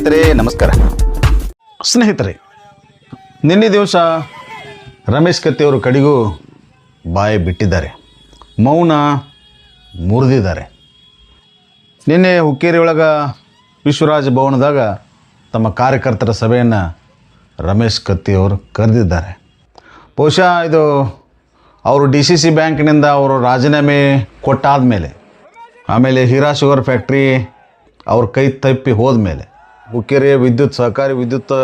ಸ್ನೇಹಿತರೆ, ನಮಸ್ಕಾರ. ಸ್ನೇಹಿತರೆ, ನಿನ್ನೆ ದಿವಸ ರಮೇಶ್ ಕತ್ತಿಯವರು ಕಡೆಗೂ ಬಾಯಿ ಬಿಟ್ಟಿದ್ದಾರೆ. ಮೌನ ಮುರಿದಿದ್ದಾರೆ. ನಿನ್ನೆ ಹುಕ್ಕೇರಿ ಒಳಗೆ ವಿಶ್ವರಾಜ ಭವನದಾಗ ತಮ್ಮ ಕಾರ್ಯಕರ್ತರ ಸಭೆಯನ್ನು ರಮೇಶ್ ಕತ್ತಿಯವರು ಕರೆದಿದ್ದಾರೆ. ಬಹುಶಃ ಇದು ಅವರು ಡಿ ಸಿ ಸಿ ಬ್ಯಾಂಕ್ನಿಂದ ಅವರು ರಾಜೀನಾಮೆ ಕೊಟ್ಟಾದ ಮೇಲೆ ಆಮೇಲೆ ಹೀರಾ ಶುಗರ್ ಫ್ಯಾಕ್ಟ್ರಿ ಅವ್ರ ಕೈ ತಪ್ಪಿ ಹೋದ್ಮೇಲೆ ಹುಕ್ಕೇರಿಯ ವಿದ್ಯುತ್, ಸಹಕಾರಿ ವಿದ್ಯುತ್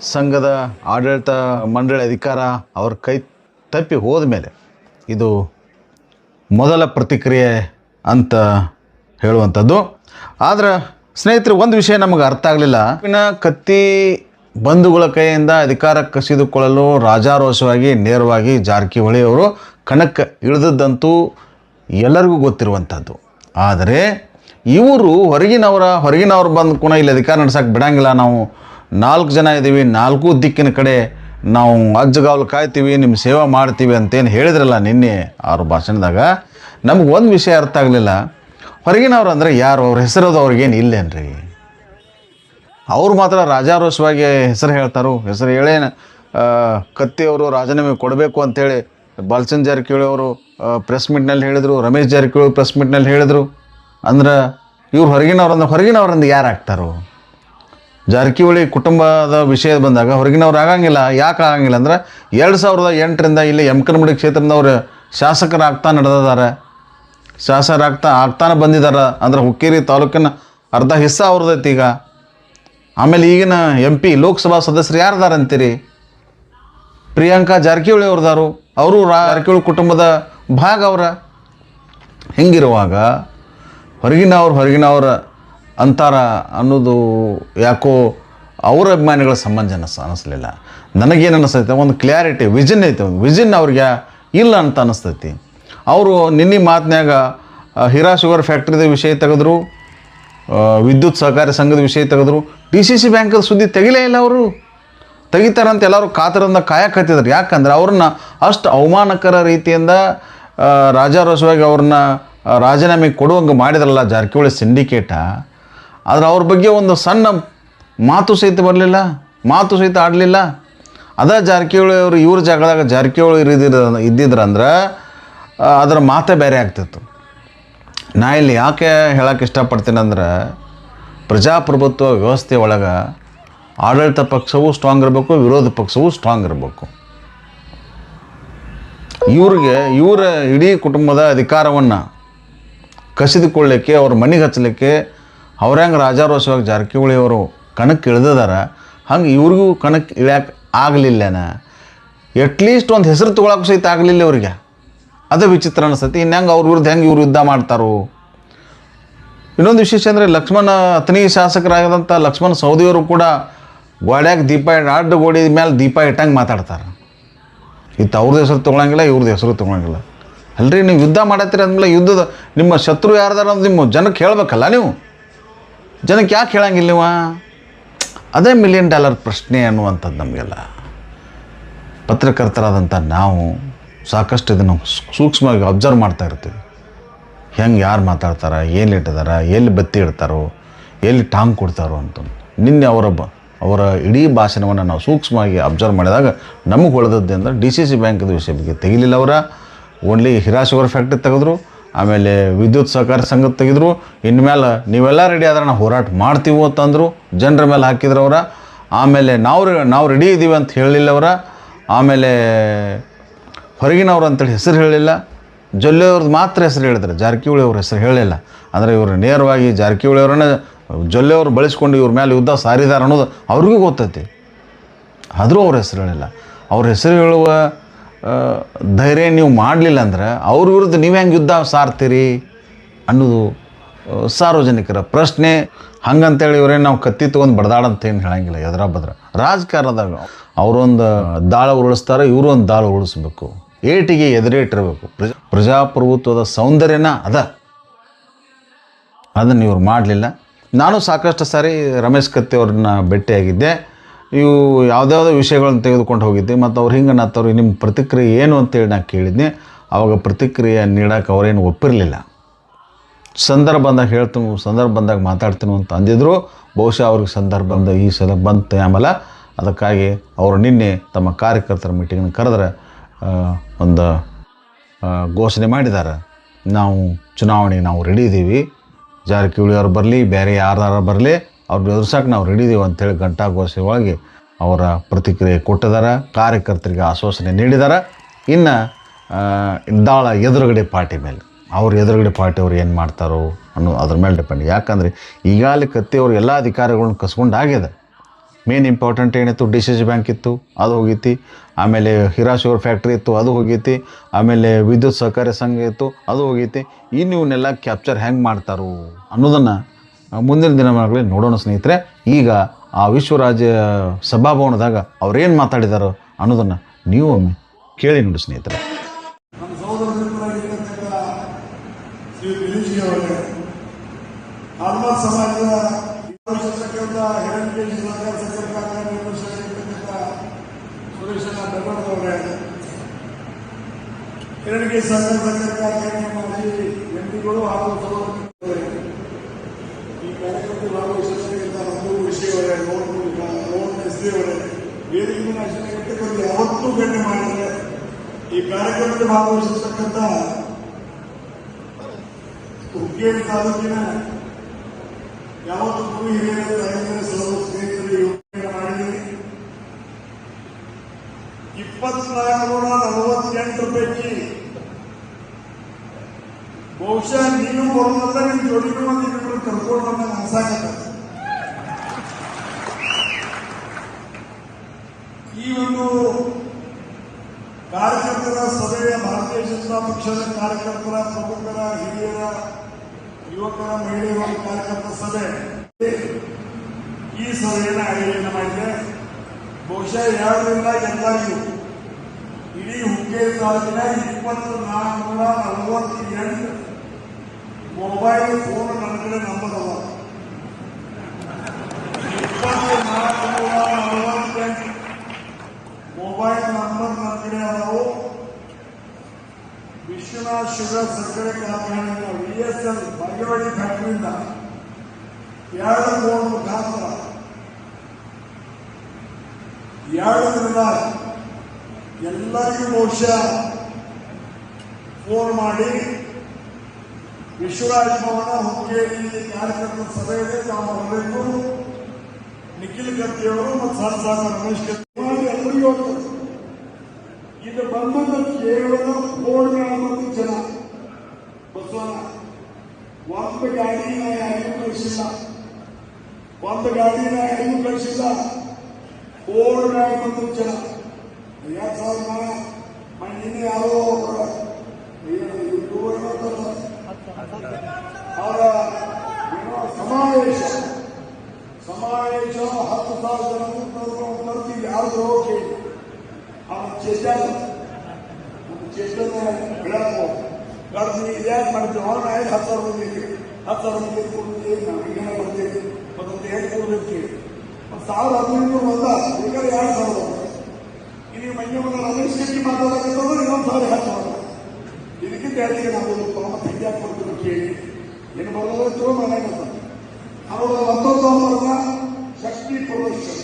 ಸಂಘದ ಆಡಳಿತ ಮಂಡಳಿ ಅಧಿಕಾರ ಅವ್ರ ಕೈ ತಪ್ಪಿ ಹೋದ್ಮೇಲೆ ಇದು ಮೊದಲ ಪ್ರತಿಕ್ರಿಯೆ ಅಂತ ಹೇಳುವಂಥದ್ದು. ಆದರೆ ಸ್ನೇಹಿತರು, ಒಂದು ವಿಷಯ ನಮಗೆ ಅರ್ಥ ಆಗಲಿಲ್ಲ. ಇನ್ನು ಕತ್ತಿ ಬಂಧುಗಳ ಕೈಯಿಂದ ಅಧಿಕಾರ ಕಸಿದುಕೊಳ್ಳಲು ರಾಜಾರೋಷವಾಗಿ, ನೇರವಾಗಿ ಜಾರಕಿಹೊಳಿ ಅವರು ಕಣಕ್ಕೆ ಇಳಿದದ್ದಂತೂ ಎಲ್ಲರಿಗೂ ಗೊತ್ತಿರುವಂಥದ್ದು. ಆದರೆ ಇವರು ಹೊರಗಿನವರ, ಹೊರಗಿನವ್ರು ಬಂದು ಕೂಡ ಇಲ್ಲಿ ಅಧಿಕಾರ ನಡ್ಸೋಕೆ ಬಿಡಂಗಿಲ್ಲ. ನಾವು ನಾಲ್ಕು ಜನ ಇದ್ದೀವಿ ನಾಲ್ಕು ದಿಕ್ಕಿನ ಕಡೆ ನಾವು ಅಜ್ಜಗಾವಲು ಕಾಯ್ತೀವಿ ನಿಮ್ಮ ಸೇವೆ ಮಾಡ್ತೀವಿ ಅಂತೇನು ಹೇಳಿದ್ರಲ್ಲ ನಿನ್ನೆ ಅವ್ರ ಭಾಷಣದಾಗ. ನಮ್ಗೆ ಒಂದು ವಿಷಯ ಅರ್ಥ ಆಗಲಿಲ್ಲ. ಹೊರಗಿನವ್ರು ಅಂದರೆ ಯಾರು? ಅವ್ರ ಹೆಸರದು ಅವ್ರಿಗೇನು ಇಲ್ಲೇನ್ರಿ ಅವ್ರು ಮಾತ್ರ ರಾಜಾರೋಷವಾಗಿ ಹೆಸರು ಹೇಳ್ತಾರೋ. ಹೆಸರು ಹೇಳೇನು ಕತ್ತಿಯವರು ರಾಜೀನಾಮೆ ಕೊಡಬೇಕು ಅಂತೇಳಿ ಬಾಲಚಂದ್ ಜಾರಕಿಹೊಳಿ ಅವರು ಪ್ರೆಸ್ ಮೀಟ್ನಲ್ಲಿ ಹೇಳಿದರು, ರಮೇಶ್ ಜಾರಕಿಹೊಳಿ ಪ್ರೆಸ್ ಮೀಟ್ನಲ್ಲಿ ಹೇಳಿದರು. ಅಂದ್ರೆ ಇವ್ರು ಹೊರಗಿನವ್ರು ಅಂದ್ರೆ ಹೊರಗಿನವ್ರಂದು ಯಾರು ಆಗ್ತಾರೋ? ಜಾರಕಿಹೊಳಿ ಕುಟುಂಬದ ವಿಷಯ ಬಂದಾಗ ಹೊರಗಿನವ್ರು ಆಗಂಗಿಲ್ಲ. ಯಾಕೆ ಆಗಂಗಿಲ್ಲ ಅಂದ್ರೆ ಎರಡು ಸಾವಿರದ ಎಂಟರಿಂದ ಇಲ್ಲಿ ಯಮಕನಮಡಿ ಕ್ಷೇತ್ರದವ್ರು ಶಾಸಕರಾಗ್ತಾ ನಡೆದಿದ್ದಾರೆ. ಶಾಸಕರಾಗ್ತಾ ಆಗ್ತಾನೆ ಬಂದಿದ್ದಾರೆ ಅಂದ್ರೆ ಹುಕ್ಕೇರಿ ತಾಲೂಕಿನ ಅರ್ಧ ಹಿಸ್ಸ ಅವ್ರದೈತಿ ಈಗ. ಆಮೇಲೆ ಈಗಿನ ಎಂ ಪಿ ಲೋಕಸಭಾ ಸದಸ್ಯರು ಯಾರ್ದಾರ ಅಂತೀರಿ? ಪ್ರಿಯಾಂಕಾ ಜಾರಕಿಹೊಳಿ ಅವ್ರದಾರು. ಅವರು ಜಾರಕಿಹೊಳಿ ಕುಟುಂಬದ ಭಾಗ ಅವರ. ಹಿಂಗಿರುವಾಗ ಹೊರಗಿನವ್ರು, ಹೊರಗಿನವ್ರ ಅಂತಾರ ಅನ್ನೋದು ಯಾಕೋ ಅವ್ರ ಅಭಿಮಾನಿಗಳ ಸಂಬಂಧ ಅನಿಸ್ಲಿಲ್ಲ. ನನಗೇನು ಅನಿಸ್ತೈತೆ, ಒಂದು ಕ್ಲಾರಿಟಿ ವಿಜನ್ ಐತೆ, ಒಂದು ವಿಜನ್ ಅವ್ರಿಗೆ ಇಲ್ಲ ಅಂತ ಅನಿಸ್ತೈತಿ. ಅವರು ನಿನ್ನೆ ಮಾತಿನಾಗ ಹೀರಾ ಶುಗರ್ ಫ್ಯಾಕ್ಟ್ರಿದ ವಿಷಯ ತೆಗೆದ್ರು ವಿದ್ಯುತ್ ಸಹಕಾರಿ ಸಂಘದ ವಿಷಯ ತೆಗೆದ್ರು ಡಿ ಸಿ ಸಿ ಬ್ಯಾಂಕದ ಸುದ್ದಿ ತೆಗಿಲೇ ಇಲ್ಲ ಅವರು. ತೆಗಿತಾರಂತ ಎಲ್ಲರೂ ಕಾತರದಿಂದ ಕಾಯಕತ್ತಿದ್ರು ಯಾಕಂದ್ರೆ ಅವ್ರನ್ನ ಅಷ್ಟು ಅವಮಾನಕರ ರೀತಿಯಿಂದ ರಾಜಾರಸವಾಗಿ ಅವ್ರನ್ನ ರಾಜೀನಾಮೆ ಕೊಡುವಂಗೆ ಮಾಡಿದ್ರಲ್ಲ ಜಾರಕಿಹೊಳಿ ಸಿಂಡಿಕೇಟ ಆದರೆ ಅವ್ರ ಬಗ್ಗೆ ಒಂದು ಸಣ್ಣ ಮಾತು ಸಹಿತ ಬರಲಿಲ್ಲ, ಮಾತು ಸಹಿತ ಆಡಲಿಲ್ಲ. ಅದ ಜಾರಕಿಹೊಳಿ ಅವರು ಇವ್ರ ಜಾಗದಾಗ ಜಾರಕಿಹೊಳಿ ಇದ್ದಿದ್ರ, ಇದ್ದಿದ್ರಂದ್ರೆ ಅದರ ಮಾತೇ ಬೇರೆ ಆಗ್ತಿತ್ತು. ನಾ ಇಲ್ಲಿ ಯಾಕೆ ಹೇಳಕ್ಕೆ ಇಷ್ಟಪಡ್ತೀನಿ ಅಂದ್ರೆ, ಪ್ರಜಾಪ್ರಭುತ್ವ ವ್ಯವಸ್ಥೆ ಒಳಗೆ ಆಡಳಿತ ಪಕ್ಷವೂ ಸ್ಟ್ರಾಂಗ್ ಇರಬೇಕು, ವಿರೋಧ ಪಕ್ಷವೂ ಸ್ಟ್ರಾಂಗ್ ಇರಬೇಕು. ಇವ್ರಿಗೆ, ಇವರ ಇಡೀ ಕುಟುಂಬದ ಅಧಿಕಾರವನ್ನು ಕಸಿದುಕೊಳ್ಳಿಕ್ಕೆ, ಅವ್ರ ಮನೆಗೆ ಹಚ್ಚಲಿಕ್ಕೆ ಅವ್ರ ಹೆಂಗೆ ರಾಜಾರೋಷವಾಗಿ ಜಾರಕಿಹೊಳಿ ಅವರು ಕಣಕ್ಕೆ ಇಳ್ದಿದಾರ, ಹಂಗೆ ಇವ್ರಿಗೂ ಕಣಕ್ಕೆ ಇಳ್ಯಾಕೆ ಆಗಲಿಲ್ಲನ? ಎಟ್ಲೀಸ್ಟ್ ಒಂದು ಹೆಸರು ತೊಗೊಳಕ್ಕೆ ಸಹಿತ ಆಗಲಿಲ್ಲ ಅವರಿಗೆ ಅದು ವಿಚಿತ್ರ ಅನಿಸ್ತೈತಿ. ಇನ್ನು ಹೆಂಗೆ ಅವ್ರ ವಿರುದ್ಧ ಹೆಂಗೆ ಇವ್ರು ಯುದ್ಧ ಮಾಡ್ತಾರೋ? ಇನ್ನೊಂದು ವಿಶೇಷ ಅಂದರೆ ಲಕ್ಷ್ಮಣ ಅತನಿ ಶಾಸಕರಾಗದಂಥ ಲಕ್ಷ್ಮಣ ಸೌದಿಯವರು ಕೂಡ ಗೋಡ್ಯಾಗ ದೀಪ ಅಡ್ಡ ಗೋಡಿ ಮೇಲೆ ದೀಪ ಇಟ್ಟಂಗೆ ಮಾತಾಡ್ತಾರೆ. ಇತ್ತು ಅವ್ರದ್ದು ಹೆಸರು ತೊಗೊಳಂಗಿಲ್ಲ ಇವ್ರದ್ದು ಹೆಸರು ತೊಗೊಳಂಗಿಲ್ಲ. ಅಲ್ರಿ, ನೀವು ಯುದ್ಧ ಮಾಡತ್ತೀರಿ ಅಂದಮೇಲೆ ಯುದ್ಧದ ನಿಮ್ಮ ಶತ್ರು ಯಾರ್ದಾರ ಅಂತ ನಿಮ್ಮ ಜನಕ್ಕೆ ಹೇಳಬೇಕಲ್ಲ ನೀವು? ಜನಕ್ಕೆ ಯಾಕೆ ಹೇಳಂಗಿಲ್ಲ ನೀವು? ಅದೇ ಮಿಲಿಯನ್ ಡಾಲರ್ ಪ್ರಶ್ನೆ ಅನ್ನುವಂಥದ್ದು ನಮಗೆಲ್ಲ. ಪತ್ರಕರ್ತರಾದಂಥ ನಾವು ಸಾಕಷ್ಟು ಇದನ್ನು ಸೂಕ್ಷ್ಮವಾಗಿ ಅಬ್ಸರ್ವ್ ಮಾಡ್ತಾ ಇರ್ತೀವಿ. ಹೆಂಗೆ ಯಾರು ಮಾತಾಡ್ತಾರೆ, ಎಲ್ಲಿ ಇಟ್ಟಿದಾರ, ಎಲ್ಲಿ ಬತ್ತಿ ಇಡ್ತಾರೋ, ಎಲ್ಲಿ ಟಾಂಗ್ ಕೊಡ್ತಾರೋ ಅಂತ ನಿನ್ನೆ ಅವರ ಬ, ಅವರ ಇಡೀ ಭಾಷಣವನ್ನು ನಾವು ಸೂಕ್ಷ್ಮವಾಗಿ ಅಬ್ಸರ್ವ್ ಮಾಡಿದಾಗ ನಮಗೆ ಹೊಳೆದದ್ದು ಅಂದ್ರೆ ಡಿ ಸಿ ಸಿ ಬ್ಯಾಂಕದ ವಿಷಯ ಬಗ್ಗೆ ತೆಗಿಲಿಲ್ಲ ಅವರ. ಓನ್ಲಿ ಹಿರಾ ಶುಗರ್ ಫ್ಯಾಕ್ಟ್ರಿ ತೆಗೆದ್ರು, ಆಮೇಲೆ ವಿದ್ಯುತ್ ಸಹಕಾರ ಸಂಘ ತೆಗೆದ್ರು. ಇನ್ಮೇಲೆ ನೀವೆಲ್ಲ ರೆಡಿ ಆದ್ರೆ ನಾವು ಹೋರಾಟ ಮಾಡ್ತೀವಿ ಅಂತಂದರು ಜನರ ಮೇಲೆ ಹಾಕಿದ್ರು ಆಮೇಲೆ ನಾವು ನಾವು ರೆಡಿ ಇದ್ದೀವಿ ಅಂತ ಹೇಳಲಿಲ್ಲ ಅವರ. ಆಮೇಲೆ ಹೊರಗಿನವ್ರು ಅಂತೇಳಿ ಹೆಸರು ಹೇಳಿಲ್ಲ. ಜೊಲ್ಲೆ ಅವ್ರದ್ದು ಮಾತ್ರ ಹೆಸರು ಹೇಳಿದ್ರು. ಜಾರಕಿಹೊಳಿ ಅವ್ರ ಹೆಸರು ಹೇಳಿಲ್ಲ. ಅಂದರೆ ಇವರು ನೇರವಾಗಿ ಜಾರಕಿಹೊಳಿ ಅವರನ್ನ ಜೊಲ್ಲೆ ಅವರು ಬಳಸ್ಕೊಂಡು ಇವ್ರ ಮೇಲೆ ಯುದ್ಧ ಸಾರಿದಾರ ಅನ್ನೋದು ಅವ್ರಿಗೂ ಗೊತ್ತೈತಿ. ಆದರೂ ಅವ್ರ ಹೆಸರು ಹೇಳಿಲ್ಲ. ಅವ್ರ ಹೆಸರು ಹೇಳುವ ಧೈರ್ಯ ನೀವು ಮಾಡಲಿಲ್ಲ ಅಂದ್ರೆ ಅವ್ರ ವಿರುದ್ಧ ನೀವು ಹೆಂಗೆ ಯುದ್ಧ ಸಾರ್ತೀರಿ ಅನ್ನೋದು ಸಾರ್ವಜನಿಕರ ಪ್ರಶ್ನೆ. ಹಂಗಂತೇಳಿ ಇವರೇನು ನಾವು ಕತ್ತಿ ತೊಗೊಂಡು ಬಡ್ದಾಡಂತ ಏನು ಹೇಳಂಗಿಲ್ಲ ಎದ್ರ ಬದ್ರ ರಾಜಕಾರಣದಾಗ ಅವರೊಂದು ದಾಳ ಉರುಳಿಸ್ತಾರೆ ಇವರು ಒಂದು ದಾಳ ಉರುಳಿಸ್ಬೇಕು. ಏಟಿಗೆ ಎದುರೇಟಿರಬೇಕು. ಪ್ರಜಾ, ಪ್ರಜಾಪ್ರಭುತ್ವದ ಸೌಂದರ್ಯನ ಅದ. ಅದನ್ನು ಇವ್ರು ಮಾಡಲಿಲ್ಲ. ನಾನು ಸಾಕಷ್ಟು ಸಾರಿ ರಮೇಶ್ ಕತ್ತಿ ಅವ್ರನ್ನ ಭೇಟಿಯಾಗಿದ್ದೆ. ಇವು ಯಾವುದ್ಯಾವುದೋ ವಿಷಯಗಳನ್ನು ತೆಗೆದುಕೊಂಡು ಹೋಗಿದ್ದೆ. ಮತ್ತು ಅವ್ರು ಹಿಂಗೆ ಅನ್ನತ್ತವ್ರು ನಿಮ್ಮ ಪ್ರತಿಕ್ರಿಯೆ ಏನು ಅಂತೇಳಿ ನಾನು ಕೇಳಿದ್ನಿ. ಆವಾಗ ಪ್ರತಿಕ್ರಿಯೆ ನೀಡೋಕೆ ಅವರೇನು ಒಪ್ಪಿರಲಿಲ್ಲ. ಸಂದರ್ಭ ಬಂದಾಗ ಹೇಳ್ತೀನಿ, ಸಂದರ್ಭ ಬಂದಾಗ ಮಾತಾಡ್ತೀನಿ ಅಂತ ಅಂದಿದ್ರು. ಬಹುಶಃ ಅವ್ರಿಗೆ ಸಂದರ್ಭ ಬಂದ ಈ ಸಲ ಬಂತು ಆಮೇಲೆ ಅದಕ್ಕಾಗಿ ಅವರು ನಿನ್ನೆ ತಮ್ಮ ಕಾರ್ಯಕರ್ತರ ಮೀಟಿಂಗ್ನ ಕರೆದ್ರೆ ಒಂದು ಘೋಷಣೆ ಮಾಡಿದ್ದಾರೆ ನಾವು ಚುನಾವಣೆಗೆ ನಾವು ರೆಡಿ ಇದ್ದೀವಿ ಜಾರಕಿಹೊಳಿ ಅವ್ರು ಬರಲಿ, ಬೇರೆ ಯಾರು ಬರಲಿ ಅವ್ರನ್ನ ಎದುರ್ಸಕ್ಕೆ ನಾವು ರೆಡಿ ಇದೀವಿ ಅಂತೇಳಿ ಘಂಟಾಘೋಷವಾಗಿ ಅವರ ಪ್ರತಿಕ್ರಿಯೆ ಕೊಟ್ಟಿದ್ದಾರೆ ಕಾರ್ಯಕರ್ತರಿಗೆ ಆಶ್ವಾಸನೆ ನೀಡಿದ್ದಾರೆ ಇನ್ನು ದಾಳ ಎದುರುಗಡೆ ಪಾರ್ಟಿ ಮೇಲೆ. ಅವ್ರ ಎದುರುಗಡೆ ಪಾರ್ಟಿ ಅವ್ರು ಏನು ಮಾಡ್ತಾರೋ ಅನ್ನೋ ಅದ್ರ ಮೇಲೆ ಡಿಪೆಂಡ್ ಯಾಕಂದರೆ ಈಗಾಗಲೇ ಕತ್ತಿಯವರು ಎಲ್ಲ ಅಧಿಕಾರಿಗಳನ್ನ ಕಸ್ಕೊಂಡು ಆಗಿದೆ. ಮೇನ್ ಇಂಪಾರ್ಟೆಂಟ್ ಏನಿತ್ತು? ಡಿ ಸಿ ಸಿ ಬ್ಯಾಂಕ್ ಇತ್ತು, ಅದು ಹೋಗೈತಿ. ಆಮೇಲೆ ಹಿರಾಶೂರ್ ಫ್ಯಾಕ್ಟ್ರಿ ಇತ್ತು, ಅದು ಹೋಗೈತಿ. ಆಮೇಲೆ ವಿದ್ಯುತ್ ಸಹಕಾರಿ ಸಂಘ ಇತ್ತು, ಅದು ಹೋಗೈತಿ. ಇನ್ನು ಇವನ್ನೆಲ್ಲ ಕ್ಯಾಪ್ಚರ್ ಹೆಂಗೆ ಮಾಡ್ತಾರೋ ಅನ್ನೋದನ್ನು ಮುಂದಿನ ದಿನಮಾನಗಳಲ್ಲಿ ನೋಡೋಣ ಸ್ನೇಹಿತರೆ. ಈಗ ಆ ವಿಶ್ವರಾಜ ಸಭಾಭವನದಾಗ ಅವ್ರೇನು ಮಾತಾಡಿದಾರೋ ಅನ್ನೋದನ್ನು ನೀವು ಒಮ್ಮೆ ಕೇಳಿ ನೋಡಿ ಸ್ನೇಹಿತರೆ. ನಮ್ಮ ವೇದಿಕೆ ಅಷ್ಟೇ ಯಾವತ್ತೂ ಗಣ್ಯ ಮಾಡಿದರೆ ಈ ಕಾರ್ಯಕ್ರಮದಲ್ಲಿ ಭಾಗವಹಿಸಿರ್ತಕ್ಕಂಥ ಹುಕ್ಕೇರಿ ತಾಲೂಕಿನ ಯಾವತ್ತು ಗುರು ಹಿರಿಯರ ತಾಯಂದಿರ ಸಹೋದರ ಸ್ನೇಹಿತರು ಯೋಜನೆ ಮಾಡಿದ್ದೀವಿ ಇಪ್ಪತ್ನಾಲ್ಕು ನೂರ ನಲವತ್ತೆಂಟು ಪೈಕಿ ಬಹುಶಃ ನೀವು ಬರೋದಲ್ಲ ನಿಮ್ಮ ಜೋಡಿಗೂ ಒಂದು ಇಬ್ಬರು ಕರ್ಕೊಂಡು ಬಂದ ಅನ್ಸಾಕತ್ತ ಒಂದು ಕಾರ್ಯಕರ್ತರ ಸಭೆಯ ಭಾರತೀಯ ಜನತಾ ಪಕ್ಷದ ಕಾರ್ಯಕರ್ತರ ಪ್ರಮುಖರ ಹಿರಿಯರ, ಯುವಕರ, ಮಹಿಳೆಯರ ಕಾರ್ಯಕರ್ತರ ಸಭೆ. ಈ ಸಭೆಯನ್ನು ಆಯೋಜನೆ ಮಾಡಿದೆ ಬಹುಶಃ ಎರಡರಿಂದ ಎಲ್ಲರಿಗೂ ಇಡೀ ಹುಕ್ಕೇರಿ ತಾಲೂಕಿನ ಇಪ್ಪತ್ತು ನಾಲ್ಕುನೂರ ನಲವತ್ತೆಂಟು ಮೊಬೈಲ್ ಫೋನ್ ನನ್ನ ಕಡೆ ನಂಬರ್ ಅದ ಇಪ್ಪತ್ತು ನಾಲ್ಕುನೂರ ನಲವತ್ತೆಂಟು ಮೊಬೈಲ್ ನಂಬರ್ ನನ್ನ ಕಡೆ ಅದಾವು ವಿಶ್ವನಾಥ್ ಶುಗರ್ ಸಕ್ಕರೆ ಕಾರ್ಖಾನೆಯ ವಿ ಎಸ್ ಎಲ್ ಬಾಗೇವಾಡಿ ಫ್ಯಾಕ್ಟರಿಯಿಂದ ಎರಡು ಫೋನ್ ಮುಖಾಂತರ ಎರಡರಿಂದ ಎಲ್ಲರಿಗೂ ಬಹುಶಃ ಫೋನ್ ಮಾಡಿ ವಿಶ್ವರಾಜ್ ಭವನ ಹುಕ್ಕೇರಿ ಕಾರ್ಯಕರ್ತರ ಸಭೆಯಲ್ಲಿ ತಾವು ಬರಬೇಕು. ನಿಖಿಲ್ ಕತ್ತಿಯವರು ಮತ್ತು ಸರ್ ಸಾಗರ ರಮೇಶ್ ಕತ್ತಿ ಎಲ್ಲರಿಗೂ ಇದು ಬಂದ ಕೇವಲ ಕೋಡ್ಗಳ ಮತ್ತು ಜನ ಬಸವನ ಒಂದು ಗಾಡಿನ ಯಾರಿಗೂ ಕಳಿಸಿಲ್ಲ ಒಂದು ಗಾಡಿನ ಯಾರಿಗೂ ಕಳಿಸಿಲ್ಲ ಕೋಡ್ಗಳ ಮತ್ತು ಜನ ಯಾಕೆ ಸಾವಿರ ಮಣ್ಣಿನ ಯಾರೋ ಒಬ್ಬರು ಏನು ಯೂಟ್ಯೂಬರ್ ಮಾಡ್ತಾರೆ. ಅವರ ಏನೋ ಸಮಾವೇಶ ಸಮಾವೇಶ ಹತ್ತು ಸಾವಿರ ಜನ ಕರ್ತೀವಿ ಯಾರು ಕೇಳಿ ಅವನ ಚೇತನ ನಮ್ಮ ಚೇತನ ಬೆಳಕು ಕರ್ತೀವಿ ಇದ್ಯಾಕೆ ಮಾಡ್ತೀವಿ ಅವನ ಐದು ಹತ್ತು ಸಾವಿರ ಮಂದಿ ಇದ್ದೀವಿ. ಹತ್ತು ಸಾವಿರ ಮಂದಿ ಕೊಡ್ತೀವಿ ನಾವು ಹಿಂಗೆ ಬರ್ತೀವಿ ಮತ್ತೊಂದು ಏನು ಕೊಡ್ಬೇಕು ಒಂದು ಸಾವಿರ ಹದಿನೈದು ಬಂದ ಬೇಕಾದ್ರೆ ಎರಡು ಸಾವಿರ ಬಂದ ಇಲ್ಲಿ ಮೈಯ ಮಗ ರಮೇಶ್ ಶೆಟ್ಟಿ ಮಾತಾಡೋದು ಇನ್ನೊಂದು ಸಾವಿರ ಹತ್ತು ಸಾವಿರ ಇದಕ್ಕಿಂತ ಹೆಚ್ಚಿಗೆ ನಾವು ಮತ್ತೆ ಹಿಂಗ್ಯಾಕೆ ಕೊಡ್ತೀವಿ ಕೇಳಿ ಏನು ಬರೋದು ಮನೆಗೆ ಬರ್ತಾರೆ ಅವರು ಒಂದೊಂದು ಅವರ ಶಕ್ತಿ ಪ್ರದರ್ಶನ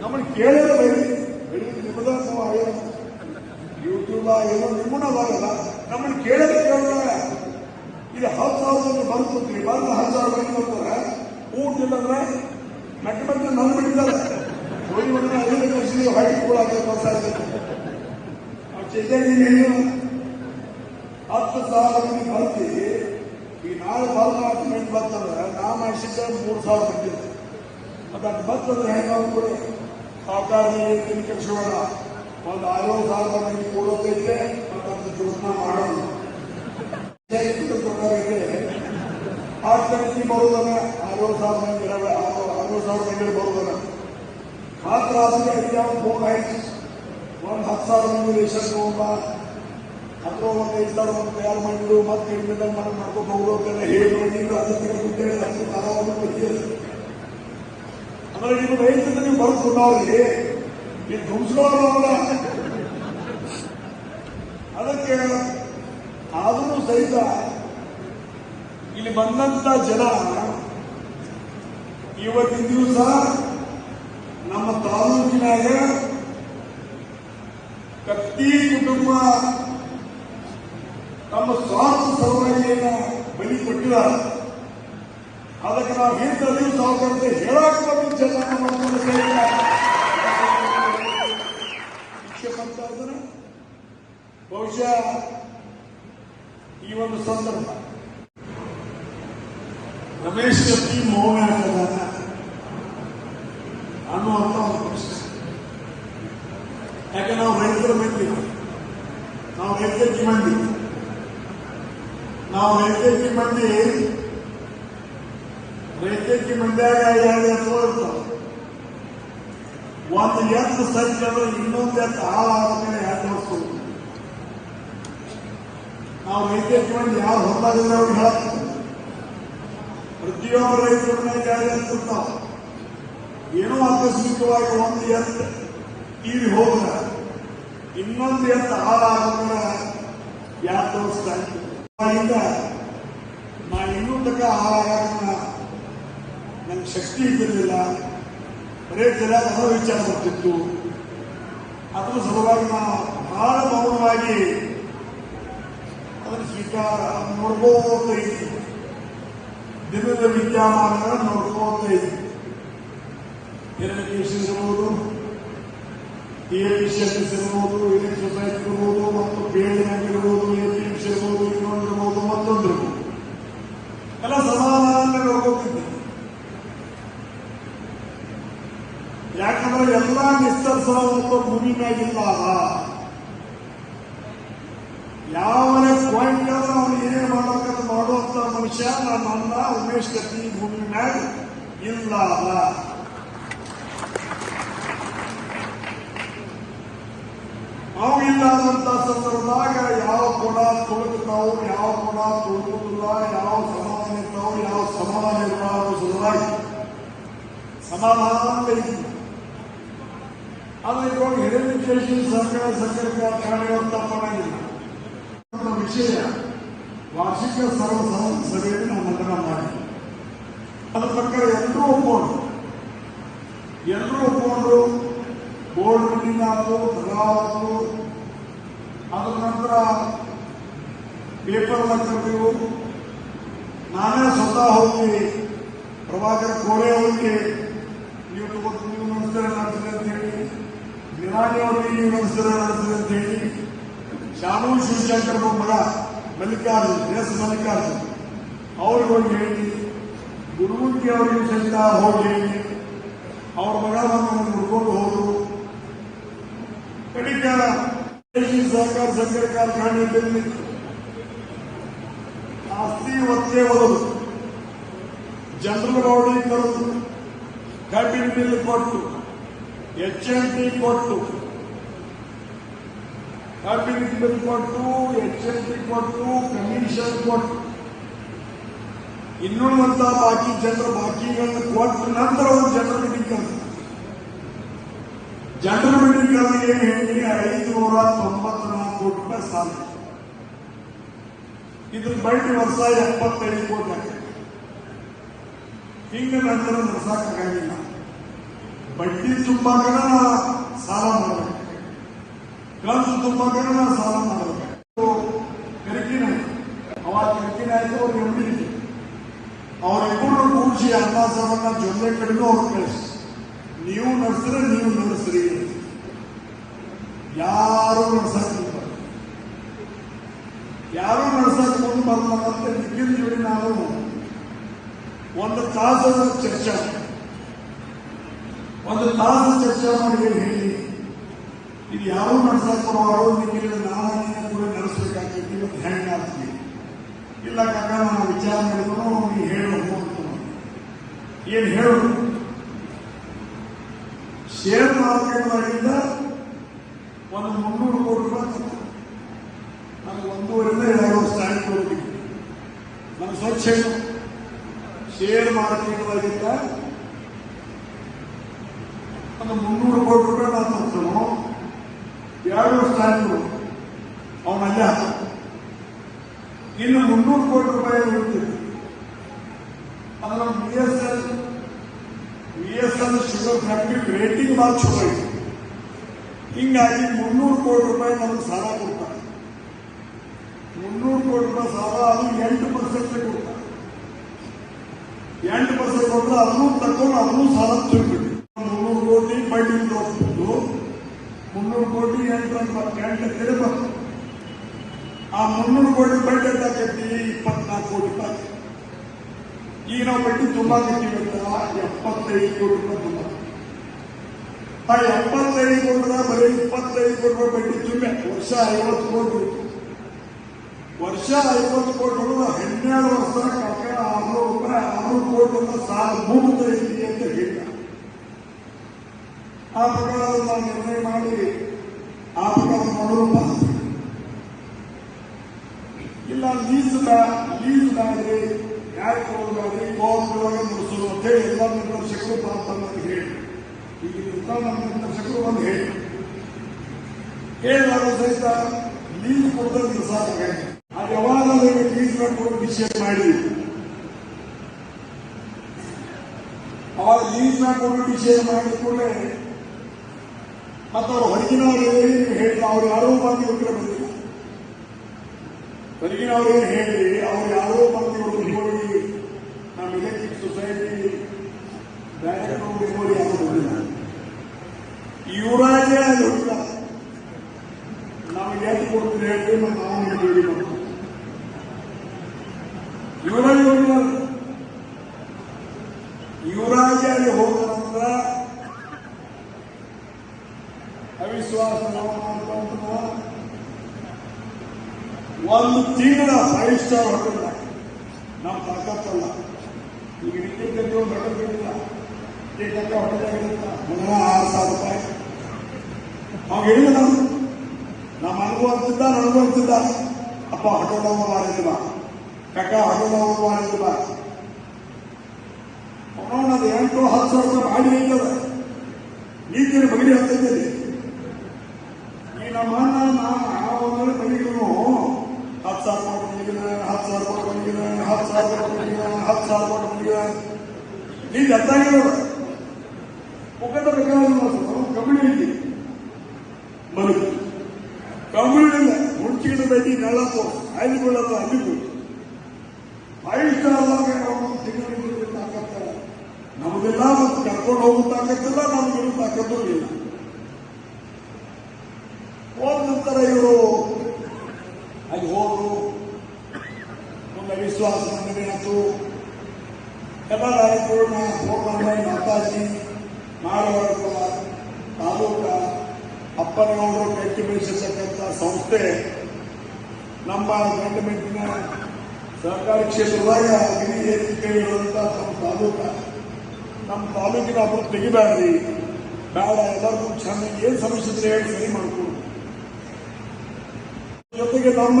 ನಮ್ಮನ್ನು ಕೇಳಿದ್ರೆ ಬೈರಿ ಬೆಳಿಗ್ಗೆ ನಿಮ್ಮದ ನಾವು ಆಯೋಗ ಯೂಟ್ಯೂಬ್ ಏನೋ ನಿಮ್ಮನ್ನ ಬರಲ್ಲ ನಮ್ಮನ್ನು ಕೇಳಿದ್ರೆ ಕೇಳಿದ್ರೆ ಇದು ಹತ್ತು ಸಾವಿರ ಬರ್ಕೊತೀವಿ ಬಂದು ಹತ್ತು ಸಾವಿರ ಮಂದಿ ಬರ್ತಾರೆ ಊಟ ಇಲ್ಲಂದ್ರೆ ಮೆಟ್ಟ ಮೆಟ್ಟ ನನ್ನ ಬಿಡ್ತಾರೆ. ಹೋಗಿ ಬಂದ್ರೆ ಐದು ಕಳಿಸಿ ಹೊರಗೆ ಕೂಡ ಬರ್ತಾರೆ ನಾವು ಚೆನ್ನೈ ಏನು ಹತ್ತು ಸಾವಿರ ಮಂದಿ ಬರ್ತೀವಿ ಈ ನಾಳೆ ಬರಲಾರ್ದು ಮಂದಿ ಬರ್ತಂದ್ರೆ ನಾ ಮಾಡಿಸಿದ್ದೆ ಮೂರು ಸಾವಿರ ಮಂದಿ ಮತ್ತೆ ಅದು ಬರ್ತಂದ್ರೆ ಹೆಂಗೆ ನಾವು ಕೂಡ ಸಾವುಕಾರರಿಗೆ ಕೆಲಸಗಳ ಒಂದು ಆರೋ ಸಾವಿರ ಮಂದಿ ಕೊಡೋದಕ್ಕೆ ಮತ್ತೊಂದು ಅದು ಮಾಡೋಣ. ಮಾಡೋದು ಆರು ಮಂದಿ ಬರುವುದನ್ನ ಆರೋ ಸಾವಿರ ಮಂದಿ ಆರು ಸಾವಿರ ಮಂದಿ ಬರೋದನ್ನ ಮಾತ್ರ ಅದಕ್ಕೆ ಫೋನ್ ಆಯ್ತು? ಒಂದು ಹತ್ತು ಸಾವಿರ ಮಂದಿ ರೇಷನ್ ಅಥವಾ ಒಂದು ಐದು ಸಾವಿರ ಒಂದು ತಯಾರು ಮಾಡಿದ್ರು? ಮತ್ತೆ ಇಲ್ಲಿಂದ ಮನೆ ಮಾಡ್ಕೊಂಡು ಹೋಗೋದೆಲ್ಲ ಹೇಳಿ ನೀವು ಅದಕ್ಕೆ ದುಡ್ಡು ಅದಕ್ಕೆ ತರಾವನ್ನು ಬಗೆಹರಿಸಿ ಅಂದ್ರೆ ನೀವು ರೈತರಿಗೆ ನೀವು ಧ್ವಂಸಗಳಲ್ಲ ಅದಕ್ಕೆ ಆದರೂ ಸಹಿತ ಇಲ್ಲಿ ಬಂದಂತ ಜನ ಇವತ್ತಿನ ದಿವಸ ನಮ್ಮ ತಾಲೂಕಿನಾಗ ಕತ್ತಿ ಕುಟುಂಬ ತಮ್ಮ ಸ್ವಾರ್ಥ ಸಲುವಾಗಿಯನ್ನ ಬಲಿ ಕೊಟ್ಟಿಲ್ಲ ಅದಕ್ಕೆ ನಾವು ಹಿಂದೆ ಅರಿವು ಹೇಳಕ್ಕೆ ಹೇಳಕ್ ಬಂದು ಜನ ನಮ್ಮನ್ನ ಸೇರಿದ್ದಾರೆ. ಶಿಕ್ಷೆ ಮಾಡ್ತಾ ಇದ್ದಾರೆ ಬಹುಶಃ ಈ ಒಂದು ಸಂದರ್ಭ ರಮೇಶ್ ಕತ್ತಿ ಮೌನ ಹಾಕದಾನ ಅನ್ನುವಂತ ಒಂದು ಪ್ರಶ್ನೆ. ಯಾಕೆ ನಾವು ರೈತರ ಮಂದಿ ನಾವು ರೈತರಿಗೆ ಮಂದಿ ನಾವು ರೈತರಿಗೆ ಮಂದಿ ರೈತರಿಗೆ ಮಂದ್ಯಾಗ ಎರಡು ಎತ್ತುಗಳು ಇರ್ತಾವ ಒಂದು ಎತ್ತು ಸಜ್ಜ ಅಂದ್ರೆ ಇನ್ನೊಂದು ಎತ್ತು ಹಾಳಾದ್ಮೇಲೆ ಎರಡು ವರ್ಷ ನಾವು ರೈತರಿಗೆ ಯಾವ ಹೊರದಾಗಿದ್ರೆ ಅವ್ರು ಹೇಳ್ತೀವಿ ಪ್ರತಿಯೊಬ್ಬ ರೈತರ ಮನೆಗೆ ಎರಡು ಎತ್ತು ಇರ್ತಾವ ಏನೋ ಆಕಸ್ಮಿಕವಾಗಿ ಒಂದು ಎತ್ತು ತೀರಿ ಹೋದ್ರೆ ಇನ್ನೊಂದು ಎತ್ತು ಹಾಳಾದ್ರೆ ಯಾರು ತೋರಿಸ್ತಾ ಇತ್ತು ಆಗಿಂದ ನಾ ಇನ್ನೂ ತಕ್ಕ ಹಾಳಾಗ ನಂಗೆ ಶಕ್ತಿ ಇದ್ದಿರಲಿಲ್ಲ. ಜನ ಅದರ ವಿಚಾರ ಬರ್ತಿತ್ತು. ಅದ್ರ ಸಲುವಾಗಿ ನಾನು ಬಹಳ ಮೌನವಾಗಿ ಅದನ್ನು ಸ್ವೀಕಾರ ನೋಡ್ಕೋತ ದಿನದ ವಿದ್ಯಮಾನಗಳನ್ನು ನೋಡ್ಕೋತ ಇದ್ದೀನಿ ಎಜುಕೇಶನ್ ಇರ್ಬೋದು ಎಫಿಷಿಯನ್ಸ್ ಇರ್ಬೋದು ಎಲೆಕ್ಟ್ರಿಸೈಸ್ ಇರ್ಬೋದು ಮತ್ತು ಬೇಡಿನಾಗ ಇರ್ಬೋದು ಎಪಿಎಂಸ್ ಇರ್ಬೋದು ಇನ್ನೊಂದು ಇರ್ಬೋದು ಮತ್ತೊಂದು ಇರ್ಬೋದು ಎಲ್ಲ ಸಮಾಧಾನ ನೋಡ್ಕೋತಿದ್ದೆ ಯಾಕಂದ್ರೆ ಎಲ್ಲ ನಿಸ್ತರಿಸುವಂತ ಭೂಮಿ ಮ್ಯಾಗಿಲ್ಲ ಯಾವನೇ ಪಾಯಿಂಟ್ ಆದ್ರೆ ಅವನು ಏನೇ ಮಾಡ್ಬೇಕಂತ ಮಾಡುವಂತ ಮನುಷ್ಯ ನನ್ನ ಅಣ್ಣ ಉಮೇಶ್ ಕತ್ತಿ ಭೂಮಿ ಮ್ಯಾಗ ಇಲ್ಲ ಅಲ್ಲ ಅವು ಇಲ್ಲದಂತ ಸಂದರ್ಭದಾಗ ಯಾವ ಕೊಡ ತೊಳಗುತ್ತಾವು ಯಾವ ಕೊಡ ತೊಳಗುದಿಲ್ಲ ಯಾವ ಸಮಾಧಾನ ಇರ್ತಾವು ಯಾವ ಸಮಾಧಾನ ಇಲ್ಲ ಅನ್ನೋ ಸಲುವಾಗಿ ಸಮಾಧಾನ ಇತ್ತು ಆದ್ರೆ ಇವಾಗ ಎಜುಕೇಶನ್ ಸರ್ಕಾರ ಸರ್ಕಾರ ಅಂತ ಮಾಡಿಲ್ಲ. ವಿಷಯ, ವಾರ್ಷಿಕ ಸರ್ವ ಸಭೆಯಲ್ಲಿ ನಾವು ಮಂಡನ ಮಾಡಿ ಅದ್ರ ಪ್ರಕಾರ ಎಲ್ಲರೂ ಒಪ್ಪಿಕೊಂಡ್ರು ಎಲ್ಲರೂ ಒಪ್ಪಿಕೊಂಡ್ರು ಬೋರ್ಡ್ ಮೀಟಿಂಗ್ ಆಯ್ತು ಆಯ್ತು ಅದ್ರ ನಂತರ ಪೇಪರ್ ಕರೆದಿವು ನಾನೇ ಸ್ವತಃ ಹೋಗಿ ಪ್ರಭಾಕರ್ ಕೋರೆ ಅವರಿಗೆ, ನೀವು ತಗೊಂಡು ನೀವು ಅಂತ ನಡೆಸಿದೆ ಅಂತ ಹೇಳಿ ನಿರಾಣಿ ಅವರಿಗೆ ನೀವು ನಮಸ್ಕಾರ ನಡೆಸಿದೆ ಅಂತ ಹೇಳಿ ಶಾನು ಶಿವಶಂಕರ್ ಮಗ ಮಲ್ಲಿಕಾರ್ಜುನ್ ಎಸ್ ಮಲ್ಲಿಕಾರ್ಜುನ್ ಅವ್ರಿಗೆ ಹೋಗಿ ಹೇಳಿ ಗುರುಮುಖಿ ಅವರಿಗೆ ಸಹಿತ ಹೋಗಿ ಹೇಳಿ ಅವ್ರ ಮಗ ನಮ್ಮನ್ನು ಹುಡ್ಕೊಂಡು ಹೋದ್ರು ಕಡಿಕ ದೇಶಿ ಸಹಕಾರ ಸಕ್ಕರೆ ಕಾರ್ಖಾನೆಯಲ್ಲಿ ಆಸ್ತಿ ಒತ್ತೆ ಒದದು ಜನರಲ್ ಬಾಡಿ ಕರೆದು ಕಬ್ಬಿನ ಬಿಲ್ ಕೊಟ್ಟು ಎಚ್ ಎಂ ಟಿ ಕೊಟ್ಟು ಕಬ್ಬಿನ ಬಿಲ್ ಕೊಟ್ಟು ಎಚ್ ಎಂ ಟಿ ಕೊಟ್ಟು ಕಮಿಷನ್ ಕೊಟ್ಟು ಇನ್ನುಳಿದಂತ ಬಾಕಿ ಜನರ ಬಾಕಿಗಳನ್ನು ಕೊಟ್ಟು ನಂತರ ಒಂದು ಜನರ ಮೀಟಿಂಗ್ ಕರೆದು ಜನರ ಮೀಟಿಂಗ್ ಕರೆದು ಏನು ಹೇಳಿ ಐದುನೂರ ತೊಂಬತ್ನಾಲ್ಕು ಕೋಟಿ ರೂಪಾಯಿ ಸಾಲ. ಇದ್ರ ಬಡ್ಡಿ ವರ್ಷ ಎಪ್ಪತ್ತೈದು ಕೋಟಿ ಆಗ್ತದೆ. ಹಿಂಗ ನಂತರ ನಡೆಸಕ್ಕಾಗಿಲ್ಲ ಬಡ್ಡಿ ತುಂಬಾಕನ ಸಾಲ ಮಾಡಬೇಕು ಕಂತು ತುಂಬಾಕನ ಸಾಲ ಮಾಡಬೇಕು ಕರಿಕಿನ ಅವ ಕರಿಕಿನ ಆಯ್ತು, ಅವ್ರು ಎಮ್ಮಡಿ ಅವರಿಬ್ಬರು ಕೂಡಿಸಿ ಅನ್ನ ಸಾಲನ್ನ ಜೊತೆ ಕಡೆಗೂ ಅವ್ರು ಕಳಿಸಿ. ನೀವು ನಡೆಸಿದ್ರೆ ನೀವು ನಡೆಸ್ರಿ ಯಾರು ನಡೆಸಕ್ಕಿಲ್ಲ ಯಾರು ನಡೆಸಕ್ ಮುಂದೆ ಬರಲ್ಲ ಅಂತ ನಿಖಿಲ್ ಜೋಡಿ ನಾವು ಒಂದು ತಾಸು ಚರ್ಚೆ ಒಂದು ತಾಸು ಚರ್ಚೆ ಮಾಡಿ ಹೇಳಿ. ಇದು ಯಾರು ನಡ್ಸಕ್ ಬರೋರು ನಿಮಗೆ ನಾನು ನೀನು ಕೂಡ ನಡೆಸ್ಬೇಕಾಗ್ತೈತಿ ಇವತ್ತು ಹೆಣ್ಣು ಆಗ್ತೀವಿ ಇಲ್ಲ ಕಾಕ, ನಾನು ವಿಚಾರ ಮಾಡಿದ್ರು ಅವ್ನಿಗೆ ಹೇಳು ಅಂತ ಏನು ಹೇಳು? ಶೇರ್ ಮಾಡಿದ್ದ ಒಂದು ಮುನ್ನೂರು ಕೋಟಿ ರೂಪಾಯಿ. ನನಗೆ ಒಂದೂವರೆಯಿಂದ ವರ್ಷ ಆಯ್ತು ಹೋಗಿ ನನ್ನ ಸ್ವಚ್ಛ. ಶೇರ್ ಮಾರ್ಕೆಟ್ ಒಳಗಿಂದ ಒಂದು ಮುನ್ನೂರು ಕೋಟಿ ರೂಪಾಯಿ ನಾನು ತರ್ತೇನೋ ಎರಡು ವರ್ಷ ಆಯ್ತು. ಅವನಲ್ಲೇ ಇನ್ನು ಮುನ್ನೂರು ಕೋಟಿ ರೂಪಾಯಿ ಉಳಿದಿದೆ ಅದರ B S L B S L sugar factory rating ಭಾಳ ಚಲೋ ಇದೆ. ಹಿಂಗಾಗಿ ಮುನ್ನೂರು ಕೋಟಿ ರೂಪಾಯಿ ನಮ್ಗೆ ಸಾಲ ಕೊಡ್ತಾರೆ. ಮುನ್ನೂರು ಕೋಟಿ ರೂಪಾಯಿ ಸಾಲ ಅದು ಎಂಟು ಪರ್ಸೆಂಟ್ ಕೊಡ್ತಾರೆ. ಎಂಟು ಪರ್ಸೆಂಟ್ ಕೊಟ್ಟರೆ ಅದನ್ನು ತಗೊಂಡು ಅದನ್ನು ಸಾಲ ಮುನ್ನೂರು ಕೋಟಿ ಬಡ್ಡಿ ತೋರಿಸ್ಬಿಟ್ಟು ಮುನ್ನೂರು ಕೋಟಿ ಎಂಟು ಅಂತ ಎಂಟು ಎಕರೆ ಆ ಮುನ್ನೂರು ಕೋಟಿ ಬಡ್ಡಿ ಅಂತ ಇಪ್ಪತ್ನಾಲ್ಕು ಕೋಟಿ ರೂಪಾಯಿ ಈಗ ನಾವು ಬಡ್ಡಿ ತುಂಬಾ ಕಟ್ಟಿವಿ ಅಂತ ಎಪ್ಪತ್ತೈದು ಕೋಟಿ ರೂಪಾಯಿ ತುಂಬ. ಆ ಎಪ್ಪತ್ತೈದು ಕೋಟಿ ಬರೀ ಇಪ್ಪತ್ತೈದು ಕೋಟಿ ರೂಪಾಯಿ ಬಡ್ಡಿ ತುಂಬೆ. ವರ್ಷ ಐವತ್ತು ಕೋಟಿ ವರ್ಷ ಐವತ್ತು ಕೋಟಿ ಹೊಡೆದು ಹನ್ನೆರಡು ವರ್ಷ ಕಟ್ಟ ಆರ್ನೂರು ರೂಪಾಯಿ, ಆರ್ನೂರು ಕೋಟಿ ಅಂತ ಸಾಲ ಮೂರು ಅಂತ ಹೇಳಿದ ಆ ಪ್ರಕಾರವನ್ನು ನಾವು ನಿರ್ಣಯ ಮಾಡಿ ಆ ಪ್ರಕಾರ ಬಂತು ಇಲ್ಲ ಲೀಸ್ ಲೀಸ್ ಮಾಡಿ ಯಾಕೆ ಗೋವಾಗೆ ಮುಗಿಸೋದು ಅಂತ ಹೇಳಿ, ಎಲ್ಲ ನಿರ್ದೇಶಕರು ಬಂದು ಹೇಳಿ ಈಗ ನಮ್ಮ ನಿರ್ದೇಶಕರು ಬಂದು ಹೇಳಿ ಹೇಳಿದಾಗ ಸಹಿತ ಲೀಸ್ ಕೊಡೋದು ನಿಲ್ಸಾಕ ಅದು ಯಾವಾಗ ಲೀಸ್ ಕೊಡೋ ವಿಷಯ ಮಾಡಿ. ಅವಾಗ ಲೀಸ್ ಕೊಡೋ ವಿಷಯ ಮಾಡಿದ ಕೂಡಲೇ ಮತ್ತು ಅವ್ರು ಹೊರಗಿನವ್ರು ಹೇಳಿ ನೀವು ಹೇಳಿದ ಅವ್ರು ಯಾರೋ ಬಂದು ಉತ್ತರ ಬಂದಿಲ್ಲ ಹೊರಗಿನವ್ರು ಏನು ಹೇಳಿ ಅವ್ರು ಯಾರೋ ಬಂದು ಇವ್ರು ಹೋಗಿ ನಮ್ಮ ಎಲೆಕ್ಟ್ರಿಕ್ ಸೊಸೈಟಿ ಡೈರೆಕ್ಟರ್ ನೋಡಿ ಯಾರು ಬಂದಿಲ್ಲ ಇವರಾಗೇ ಅಲ್ಲಿ ಹೋಗ್ತಾರೆ ನಮಗೆ ಎಷ್ಟು ಕೊಡ್ತೀರಿ ಹೇಳಿ ಮತ್ತು ನಾವು ನಿಮ್ಗೆ ಹೇಳಿ ಬಂತು ಇವರಾಗಿ ಹೋಗಿದ್ದಾರೆ. ಯುವರಾಜ ಅಲ್ಲಿ ಹೋಗೋದಂದ್ರ ಒಂದು ತಿಂಗಳ ಫೈವ್ ಸ್ಟಾರ್ ಹೋಟೆಲ್ ನಮ್ಮ ತಾಕತ್ತಲ್ಲ ಈಗ ನಿತ್ಯಕ್ಕೆ ಒಂದು ಹೋಟೆಲ್ ಇರಲಿಲ್ಲ ನಿತ್ಯಕ್ಕೆ ಹೋಟೆಲ್ ಆಗಿರುತ್ತ ಮೂರ ಆರು ಸಾವಿರ ರೂಪಾಯಿ. ಅವಾಗ ಹೇಳಿದ ನಾನು. ನಮ್ಮ ಅನುಭವಿಸಿದ್ದ ಅನುಭವಿಸಿದ್ದ ಅಪ್ಪ ಹೋಟೆಲ್ ಅವರು ಮಾಡಿದ್ದು ಬಾ ಕಕ್ಕ ಹೋಟೆಲ್ ಅವರು ಮಾಡಿದ್ದು ಬಾ ಅವನು ಅದು ಎಂಟು, ಹತ್ತು ಸಾವಿರ ರೂಪಾಯಿ ಮಾಡಿ ಐತದ ಈಗಿನ ಬಗಡಿ ಹತ್ತೈತೆ ಈ ನಮ್ಮ ನಾವು ಬರೀನು ಹತ್ತು ಸಾವಿರ ಕೊಟ್ಟು ಬಂದಿದ್ದಾನೆ ಹತ್ತು ಸಾವಿರ ಕೊಟ್ಟು ಬಂದಿದ್ದಾನೆ ಹತ್ತು ಸಾವಿರ ಕೊಟ್ಟು ಬಂದಿದ್ದಾನೆ ಹತ್ತು ಸಾವಿರ ಕೊಟ್ಟು ಬಂದಿದ್ದಾನೆ ನೀನು ಎತ್ತಾಗಿರೋದು ಮುಖದ ಬೇಕಾದ್ರೆ ಕಬಡ್ಡಿ ಐತಿ ಬದುಕು ಕಬಡ್ಡಿಲ್ಲ ಮುಚ್ಚಿದ ಬೈತಿ ನೆಳತ್ತು ಅಲ್ಲಿ ಬೀಳೋದು ಅಲ್ಲಿ ಬೀಳು ಫೈವ್ ಸ್ಟಾರ್ದಾಗ ನಾವು ತಿಂಗಳಿಗೆ ತಾಕತ್ತ ನಮಗೆಲ್ಲ ಮತ್ತು ಕರ್ಕೊಂಡು ಹೋಗೋ ತಾಕತ್ತಿಲ್ಲ ನಮಗಿರೋ ತಾಕತ್ತೂ ಇಲ್ಲ ಹೋದ ನಂತರ ಇವರು ಅಲ್ಲಿ ಹೋದ್ರು ವಿಶ್ವಾಸ ಮಂಡನೆ ಆಯ್ತು ಎಲ್ಲ ನಾಯಕರು ಹೋಗ್ಬಂದ ಮಾತಾಜಿ ಮಾಡವರ್ಗ ತಾಲೂಕ ಅಪ್ಪನವರು ಕಟ್ಟಿ ಬೆಳೆಸಿರ್ತಕ್ಕಂಥ ಸಂಸ್ಥೆ ನಮ್ಮ ಗಂಡಮೆಂಟಿನ ಸಹಕಾರಿ ಕ್ಷೇತ್ರದಾಗ ಏರಿಕೆ ಇರುವಂತ ನಮ್ಮ ತಾಲೂಕ. ನಮ್ಮ ತಾಲೂಕಿನ ಒಬ್ರು ತೆಗಿಬ್ಯಾಡ್ರಿ ಬೇಡ, ಎಲ್ಲರಿಗೂ ಚೆನ್ನಾಗಿ ಏನು ಸಮಸ್ಯೆ ಇದ್ರೆ ಹೇಳಿ ಸರಿ ಮಾಡ್ಕೊಂಡು. ಜೊತೆಗೆ ನಮ್ಮ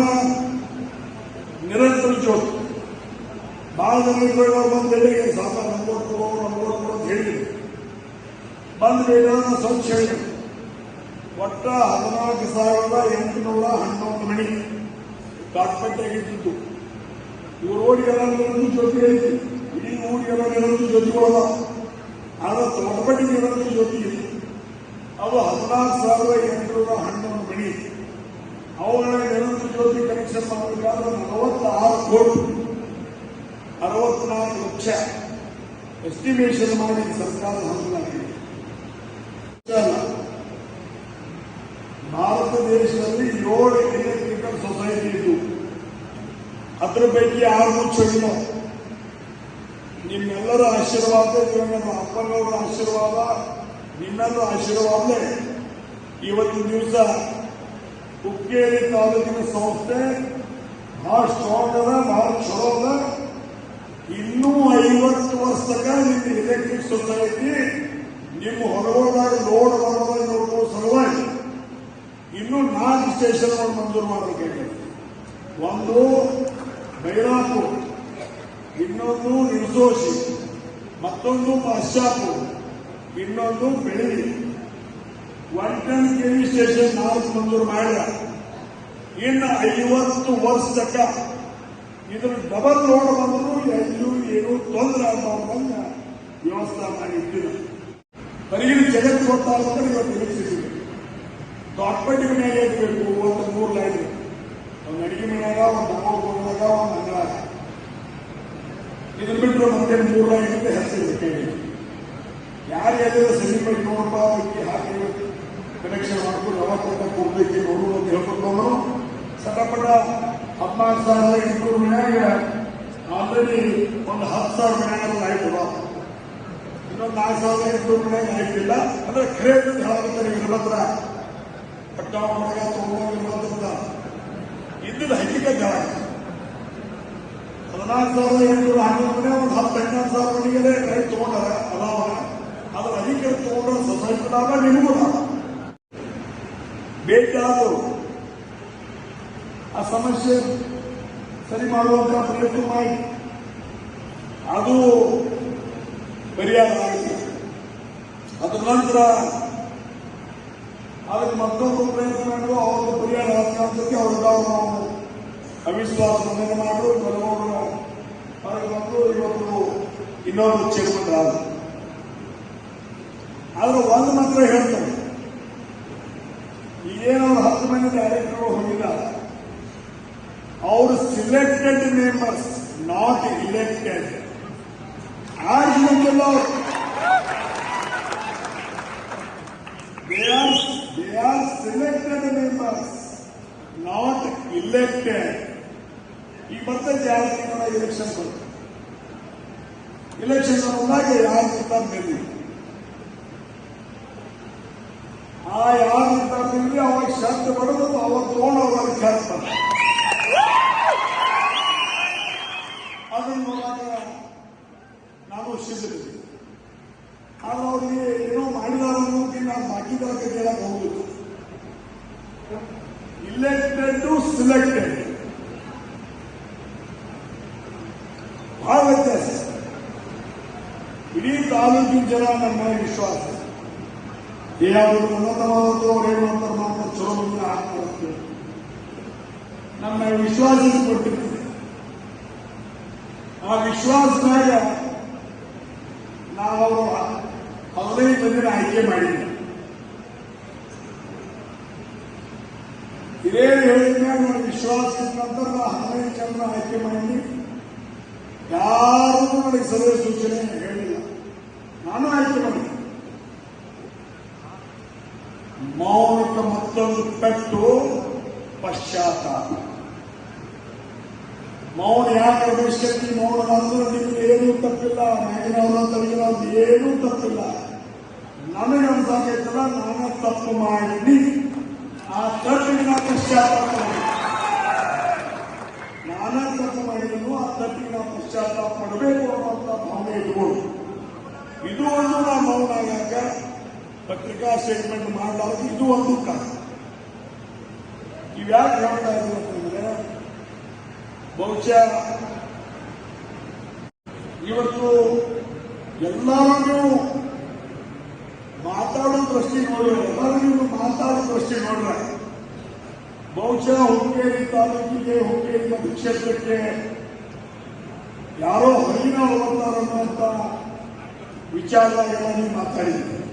ನಿರಂತರ ಜ್ಯೋತಿ ಬಹಳ ಜನ ಬಂದು ಹೇಳಿಗೆ ಸಾಕ ನಂಬೋರ್ ಕೊಡೋ ಅಂತ ಹೇಳಿದ್ರು. ಬಂದು ಬೇಡ ಸ್ವಚ್ಛ ಹೇಳಿದ್ರು ಒಟ್ಟ ಹದಿನಾಲ್ಕು ಸಾವಿರದ ಎಂಟುನೂರ ಹನ್ನೊಂದು ಮಣಿ ಕಾಟ್ಪಟ್ಟೆಗಿದ್ದು ಇವ್ರು ಓಡಿ ಎಲ್ಲರೂ ಜೊತೆ ಐತಿ ಇಡೀ ಊರಿಗೆಲ್ಲರೂ ಜೊತೆ ಕೊಡಲ್ಲ ಆದ್ರೆ ತೋಟಪಟ್ಟಿಗೆ ಎಲ್ಲರೂ ಜೊತೆ ಇದೆ ಅದು ಹದಿನಾಲ್ಕು ಸಾವಿರದ ಎಂಟುನೂರ ಹನ್ನೊಂದು ಮಣಿ ಅವುಗಳ ನಿರಂತರ ಜ್ಯೋತಿ ಕನೆಕ್ಷನ್ ಮಾಡಬೇಕಾದ್ರೆ ನಲವತ್ತಾರು ಕೋಟಿ. ಅರವತ್ನಾಲ್ಕು ಲಕ್ಷ ಎಸ್ಟಿಮೇಷನ್ ಮಾಡಿ ಸರ್ಕಾರ ಭಾರತ ದೇಶದಲ್ಲಿ ಏಳು ಎಲೆಕ್ಟ್ರಿಕಲ್ ಸೊಸೈಟಿ ಇದ್ದು, ಅದರ ಪೈಕಿ ಆರು ಮುಚ್ಚೋಗಿಲ್ಲ ನಿಮ್ಮೆಲ್ಲರ ಆಶೀರ್ವಾದ ನಿಮ್ಮ ಅಪ್ಪನವರ ಆಶೀರ್ವಾದ, ನಿಮ್ಮೆಲ್ಲರ ಆಶೀರ್ವಾದ ಇವತ್ತು ದಿವಸ ಹುಕ್ಕೇರಿ ತಾಲೂಕಿನ ಸಂಸ್ಥೆ ಬಹಳ ಸ್ಟ್ರಾಂಗ್ ಅದ ಬಹಳ ಚಲೋ ಅದ. ಇನ್ನೂ ಐವತ್ತು ವರ್ಷ ತನಕ ನಿಮ್ಮ ಎಲೆಕ್ಟ್ರಿಕ್ ಸೊಸೈಟಿ ನಿಮ್ಮ ಹೊರಗೋದಾಗ ಬರೋದಾಗ ನೋಡುವ ಸಲುವಾಗಿ ಇನ್ನೂ ನಾಲ್ಕು ಸ್ಟೇಷನ್ ಮಂಜೂರು ಮಾಡಬೇಕಾಗಿದೆ ಒಂದು ಬೈರಾಪುರ್ ಇನ್ನೊಂದು ನಿರ್ದೋಷಿ ಮತ್ತೊಂದು ಪಾಶ್ಚಾಪುರ್ ಇನ್ನೊಂದು ಬೆಳಿ ಒನ್ ಟನ್ ಕೆವಿ ಸ್ಟೇಷನ್ ನಾಲ್ಕು ಮಂಜೂರು ಮಾಡಿದ ಇನ್ನು ಐವತ್ತು ವರ್ಷ ತನಕ ಇದ್ರ ಡಬಲ್ ಲೋಡ್ ಬಂದ್ರು ಎಲ್ಲೂ ಏನು ತೊಂದರೆ ಆಗಬಾರ್ದಂಗ ವ್ಯವಸ್ಥೆ ಮಾಡಿ ಇಟ್ಟಿದ್ರು ಬರೀ ಜಗತ್ತು ಗೊತ್ತಾಗ್ತಾರೆ ಇವತ್ತು ನಿರೀಕ್ಷಿಸಿದೆ. ದೊಡ್ಡಪಟ್ಟಿ ಮೇಲೆ ಇರಬೇಕು ಒಂದು ಮೂರು ಲೈನ್ ಒಂದು ಅಡಿಗೆ ಮನೆಯಾಗ, ಒಂದು ಅಮೌಂಟ್ ಕೊಡುವಾಗ ಒಂದು ಅಂಗಳಾಗ ಇದನ್ನ ಬಿಟ್ಟರೆ ಮತ್ತೆ ಮೂರು ಲೈನ್ ಅಂತ ಹೆಸರಿದೆ ಕೇಳಿ. ಯಾರು ಹೇಳಿದ್ರೆ ಸೆಲಿಬ್ರೇಟ್ ನೋಡಪ್ಪ ಅದಕ್ಕೆ ಹಾಕಿ ಕನೆಕ್ಷನ್ ಮಾಡ್ಕೊಂಡು ಯಾವತ್ತ ಕೊಡ್ಬೇಕು ನೋಡು ಅಂತ ಹೇಳ್ಕೊಂಡು ಸಟಪಟ ಹದಿನಾಲ್ಕು ಸಾವಿರದ ಎಂಟುನೂರು ಮನ್ಯಾಗ ಆಲ್ರೆಡಿ ಒಂದು ಹತ್ತು ಸಾವಿರ ಮನ್ಯಾಗ ಆಯ್ತು ಇನ್ನೊಂದು ನಾಲ್ಕು ಸಾವಿರದ ಎಂಟುನೂರು ಮನ್ಯಾಗ ಆಯ್ತಿಲ್ಲ. ಅಂದ್ರೆ ಖರೇದಿ ಹೇಳಾಗುತ್ತಾರೆ ಇವ್ರ ಹತ್ರ ಪಟ್ಟ ಮನೆಗ ತೊಗೊಂಡ ಇದ್ದಿದ್ದು ಹಕ್ಕಿಕತೆ ಹೇಳ ಹದಿನಾಲ್ಕು ಸಾವಿರದ ಎಂಟುನೂರ ಹನ್ನೊಂದು ಮನೆ, ಒಂದು ಹತ್ತು ಹನ್ನೊಂದು ಸಾವಿರ ಮನೆಗೆ ರೈತ ತಗೊಂಡಾರ ಅದಾವ ಅದ್ರ ಅಧಿಕಾರ ತಗೊಂಡ್ರೆ ಸೊಸೈಟಿ ಲಾಭ ನಿಮಗೂ ಲಾಭ. ಆ ಸಮಸ್ಯೆ ಸರಿ ಮಾಡುವಂತ ಪ್ರಯತ್ನ ಮಾಡಿ ಅದು ಪರಿಹಾರ ಆಗಿದೆ ಅದ್ರ ನಂತರ ಅದಕ್ಕೆ ಮತ್ತೊಂದು ಪ್ರಯತ್ನ ಮಾಡಿದ್ರು ಅವ್ರಿಗೆ ಪರಿಹಾರ ಆಗ್ತಕ್ಕೆ ಅವ್ರಿಗೆ ನಾವು ಅವಿಶ್ವಾಸ ಮನೆ ಮಾಡಿದ್ರು ಕೆಲವರು ಹೊರಗೆ ಬಂದು ಇವತ್ತು ಇನ್ನೊಂದು ಚೇರ್ಮನ್ ಆದ್ರೆ ಒಂದು ಮಾತ್ರ ಹೇಳ್ತಾರೆ ಈಗೇನು ಅವ್ರು ಹತ್ತು ಮಂದಿ ಅವರು ಸಿಲೆಕ್ಟೆಡ್ ಮೆಂಬರ್ಸ್ ನಾಟ್ ಇಲೆಕ್ಟೆಡ್ ಆಗಿಲ್ಲ ಅವರು they are they are selected members not elected ಈಗ ಬರ್ತೈತೆ ಯಾರು ತಿಂಗಳ ಎಲೆಕ್ಷನ್ ಬರ್ತದೆ ಇಲೆಕ್ಷನ್ ಬಂದಾಗ ಯಾರು ನಿರ್ಧಾರ ಮೇಲೆ ಆ ಯಾರು ನಿರ್ಧಾರದಲ್ಲಿ ಅವಾಗ ಶರ್ತ್ ಬಡದು ಅವಾಗ ತಗೊಂಡು ಅವಾಗ ಶರ್ತ್ ಅದನ್ನು ನೋಡಾಗ ನಾವು ಸಿದ್ಧರಿದ್ವಿ ಆದ್ರೆ ಅವ್ರಿಗೆ ಏನೋ ಮಾಡಿದಾರ ಅನ್ನೋದಕ್ಕೆ ನಾವು ಬಾಕಿದವ್ರ ಕೈ ಹೇಳಕ್ ಹೋಗುದು ಇಲೆಕ್ಟೆಡ್ ಟು ಸಿಲೆಕ್ಟೆಡ್ ಬಹಳ ವ್ಯತ್ಯಾಸ ಇಡೀ ತಾಲೂಕಿನ ಜನ ನನ್ನ ಮೇಲೆ ವಿಶ್ವಾಸ ಏನಾದರೂ ಉನ್ನತವಾದದ್ದು ಅವ್ರು ಏನು ಅಂತಾರೆ ನಾವು ಚಲೋ ಮುಂದೆ ಹಾಕ್ಕೊಡ್ತೀವಿ ನಮ್ಮ ವಿಶ್ವಾಸ ಕೊಟ್ಟಿರ್ತೀವಿ ಆ ವಿಶ್ವಾಸದಾಗ ನಾವು ಅವರು ಹದಿನೈದು ಮಂದಿನ ಆಯ್ಕೆ ಮಾಡಿದ್ವಿ ಇದೇ ಹೇಳಿದ ನನ್ನ ವಿಶ್ವಾಸದ ನಂತರ ನಾವು ಹದಿನೈದು ಜನರ ಆಯ್ಕೆ ಮಾಡಿ ಯಾರೂ ನನಗೆ ಸಲಹೆ ಸೂಚನೆ ಹೇಳಿಲ್ಲ ನಾನು ಆಯ್ಕೆ ಮಾಡಿದ್ದೆ ಮೌನಕ್ಕೆ ಮತ್ತೊಂದು ಪೆಟ್ಟು ಪಶ್ಚಾತ್ತಾಪ ಮೌನ ಯಾಕೆ ಅವಶ್ಯಕತೆ ಮೌನ ಅಂದ್ರೆ ನಿಮ್ಗೆ ಏನೂ ತಪ್ಪಿಲ್ಲ, ಮ್ಯಾಗಿನವ್ರ ತಲೆಗಿನವ್ರದ್ದು ಏನೂ ತಪ್ಪಿಲ್ಲ. ನನಗೆ ಅನ್ಸಾಕೈತಲ್ಲ ನಾನು ತಪ್ಪು ಮಾಡಿ ಆ ತಪ್ಪಿನ ಪಶ್ಚಾತ್ತಾಪ ನಾನು ತಪ್ಪು ಮಾಡಿದನು ಆ ತಪ್ಪಿಗೆ ನಾವು ಪಶ್ಚಾತ್ತಾಪ ಪಡಬೇಕು ಅನ್ನುವಂಥ ಭಾವನೆ ಇಟ್ಕೊಂಡು. ಇದು ಒಂದು ನಾ ಮೌನ ಆಗಾಕ ಪತ್ರಿಕಾ ಸ್ಟೇಟ್ಮೆಂಟ್ ಮಾಡಲಾರ್ದು ಇದು ಒಂದು ಕಾರಣ ಇವ್ಯಾಕೆ ಹೇಳ್ತಾ ಅಂತಂದ್ರೆ ಬಹುಶಃ ಇವತ್ತು ಎಲ್ಲರೂ ಮಾತಾಡೋ ದೃಷ್ಟಿ ನೋಡಿ, ಎಲ್ಲರೂ ಮಾತಾಡೋ ದೃಷ್ಟಿ ನೋಡ್ರೆ. ಬಹುಶಃ ಹುಕ್ಕೇರಿ ತಾಲೂಕಿಗೆ ಹುಕ್ಕೇರಿ ಕ್ಷೇತ್ರಕ್ಕೆ ಯಾರೋ ಹೊರಗಿನ ಹೋಗ್ತಾರನ್ನುವಂತ ವಿಚಾರದಾಗೆಲ್ಲ ನೀವು ಮಾತಾಡಿದ್ದೀರಿ.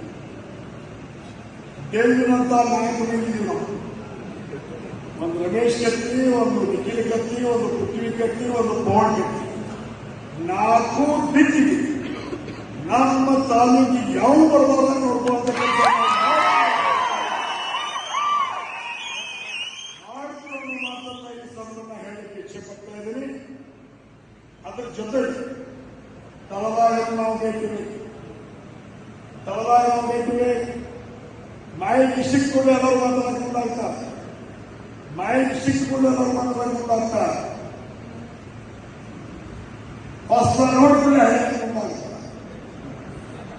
ಗೆಲ್ಲಿನಂತ ನಾಯಕರು ನಾವು ಒಂದು ರಮೇಶ್ ಕತ್ತಿ ಒಂದು ನಿಖಿಲ್ ಕತ್ತಿ ಒಂದು ಪೃಥ್ವಿ ಕತ್ತಿ ಒಂದು ಪವನ್ ಕತ್ತಿ ನಾಲ್ಕು ದಿಕ್ಕಿಗೆ ನಮ್ಮ ತಾಲೂಕಿಗೆ ಯಾವ ಬರಬಾರ ನೋಡ್ಕೊಳ್ಳುವಂತ ಕೆಲಸ ಮಾಡ್ಕೊಂಡು ಮಾತನ್ನ ಈ ಸಂದರ್ಭ ಹೇಳಲಿಕ್ಕೆ ಇಚ್ಛೆ ಪಡ್ತಾ ಇದ್ದೀನಿ ಅದ್ರ ಜೊತೆ ತಳದಾಗ ನಾವು ಬೇಕಿಬೇಕು ತಳದಾಗ ನಾವು ಬೇಕಿಬೇಕು ಮಾಹಿತಿ ಸಿಕ್ಕೊಂಡು ಎಲ್ಲರೂ ಮಾತಾಡ್ಕೊಂಡಾಗ್ತಾರೆ ಮಾಹಿತಿ ಸಿಕ್ಕೊಂಡು ಎಲ್ಲರೂ ಮಾತಾಡ್ಕೊಂಡಾಗ್ತಾರೆ ಹೊಸ ನೋಡ್ಬಿಡಿ ಹೇಳ್ಕೊಂಡಾಗ್ತಾರೆ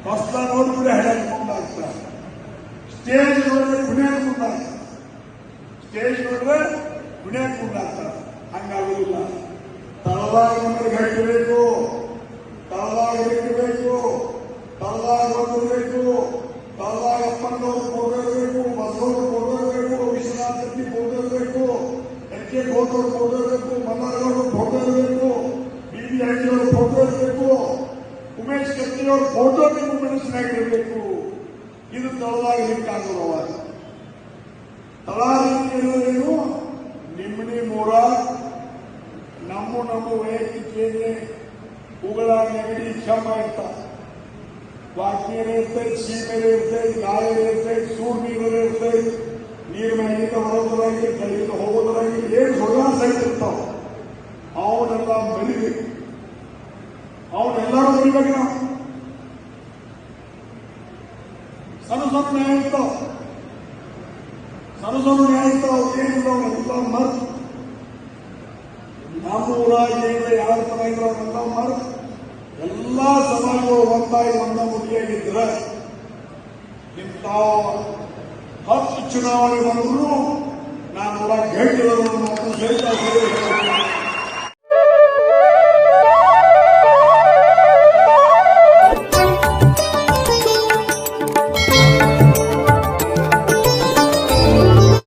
ಹೊಸ ನೋಡ್ಬಿಡಿ ಹೇಳ್ಕೊಂಡಾಗ್ತಾರೆ ಸ್ಟೇಜ್ ನೋಡಿದ್ರೆ ಕುಣಿಯಾಕೊಂಡಾಗ್ತಾರೆ ಸ್ಟೇಜ್ ನೋಡಿದ್ರೆ ಕುಣಿಯಾಕೊಂಡಾಗ್ತಾರೆ ಹಂಗಾಗುದಿಲ್ಲ ತಳದಾಗ ನಮಗೆ ಗಟ್ಟಿಬೇಕು ವಾಕ್ಯರ ಇರ್ತೈತಿ ಸೀಮೆರ ಇರ್ತೈತಿ ಗಾಳಿ ಇರ್ತೈತಿ ಸೂರ್ ನೀರು ಇರ್ತೈತಿ ನೀರ್ ಮ್ಯಾಗಿಂದ ಹೊರಗೋದಾಗಿ ಕೈಯಿಂದ ಹೋಗೋದಾಗಿ ಏನ್ ಸುಳ್ಳ ಸಹಿತ ಇರ್ತಾವ ಅವನ್ನೆಲ್ಲ ಮರಿಬೇಕು ಅವನ್ನೆಲ್ಲರೂ ಮರಿಬೇಕು ನಾವು ಸಣ್ಣ ಸಣ್ಣ ನ್ಯಾಯ ಇರ್ತಾವ ಸಣ್ಣ ಸಣ್ಣ ನ್ಯಾಯ ಇರ್ತಾವ ಏನಿಲ್ಲ ಅವನ್ನೆಲ್ಲ ಮರ್ತು ನಮ್ಮ ಊರಾಗ ಏನಿಲ್ಲ ಯಾರ ತರ ಇಲ್ಲ ಅವನ್ನೆಲ್ಲ ಮರ್ತು ಎಲ್ಲಾ ಸಮಾಜಗಳು ಒಂದಾಗಿ ಒಂದ ಮುಗಿಯಾಗಿದ್ರ ಹತ್ತು ಚುನಾವಣೆ ಬಂದರೂ ನಾನು ಕೂಡ ಗೆಟ್ಟಿರೋದು ಮಾತು ಸಹಿತ